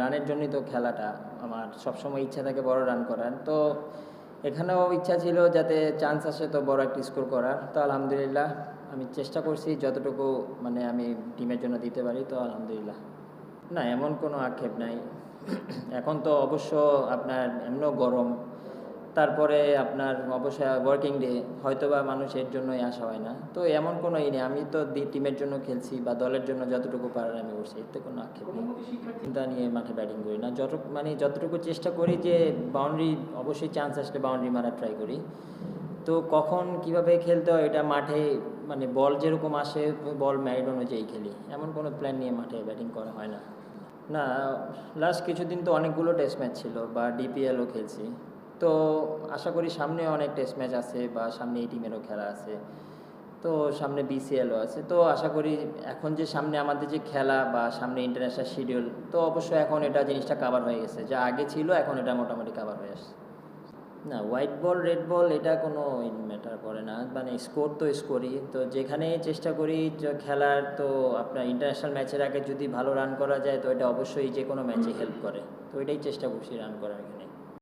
রানের জন্যই তো খেলাটা, আমার সবসময় ইচ্ছা থাকে বড় রান করার। তো এখানেও ইচ্ছা ছিল যাতে চান্স আসে তো বড় একটা স্কোর করার। তো আলহামদুলিল্লাহ, আমি চেষ্টা করছি যতটুকু মানে আমি টিমের জন্য দিতে পারি, তো আলহামদুলিল্লাহ। না, এমন কোনো আক্ষেপ নাই। এখন তো অবশ্য আপনার এমনও গরম তারপরে আপনার অবশ্যই ওয়ার্কিং ডে হয়তো বা মানুষের জন্যই আসা হয় না। তো এমন কোনো ই নেই আমি তো দি- টিমের জন্য খেলছি বা দলের জন্য যতটুকু পারার আমি করছি এতে কোনো আক্ষেপ নেই। চিন্তা নিয়ে মাঠে ব্যাটিং করি না। যত মানে যতটুকু চেষ্টা করি যে বাউন্ডারি অবশ্যই চান্স আসলে বাউন্ডারি মারার ট্রাই করি। তো কখন কীভাবে খেলতে হয় এটা মাঠে মানে বল যেরকম আসে বল ম্যারিড অনুযায়ী খেলি। এমন কোনো প্ল্যান নিয়ে মাঠে ব্যাটিং করা হয় না। না লাস্ট কিছুদিন তো অনেকগুলো টেস্ট ম্যাচ ছিল বা ডিপিএলও খেলছি। তো আশা করি সামনে অনেক টেস্ট ম্যাচ আছে বা সামনে এই টিমেরও খেলা আছে। তো সামনে বিসিএলও আছে। তো আশা করি এখন যে সামনে আমাদের যে খেলা বা সামনে ইন্টারন্যাশনাল শিডিউল তো অবশ্যই এখন এটা জিনিসটা কাভার হয়ে গেছে। যা আগে ছিল, এখন এটা মোটামুটি কাভার হয়ে আসছে। না হোয়াইট বল রেড বল এটা কোনো ম্যাটার করে না। মানে স্কোর তো স্কোরই তো যেখানে চেষ্টা করি খেলার, তো আপনার ইন্টারন্যাশনাল ম্যাচের আগে যদি ভালো রান করা যায়, তো এটা অবশ্যই যে কোনো ম্যাচে হেল্প করে। তো এটাই চেষ্টা করছি রান করার এখানে।